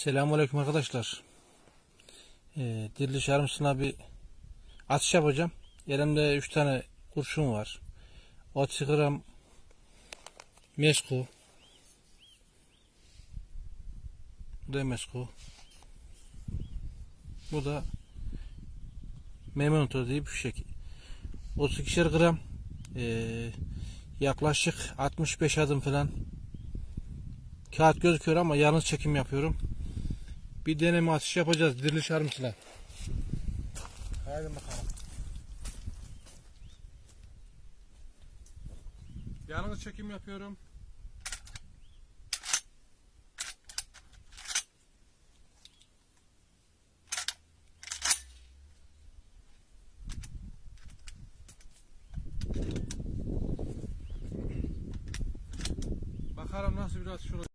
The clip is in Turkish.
Selamünaleyküm arkadaşlar. Ee, diriliş yarımsına bir atış yapacağım. Elimde 3 tane kurşun var. 30 gram mesku. Bu da mesku. Bu da memnunto diye bir şey. 32'şer gram ee, yaklaşık 65 adım falan kağıt gözüküyor ama yalnız çekim yapıyorum. Bir deneme atış yapacağız diriliş armısıyla. Haydi bakalım. Yalnız çekim yapıyorum. Bakalım nasıl bir atış olacak.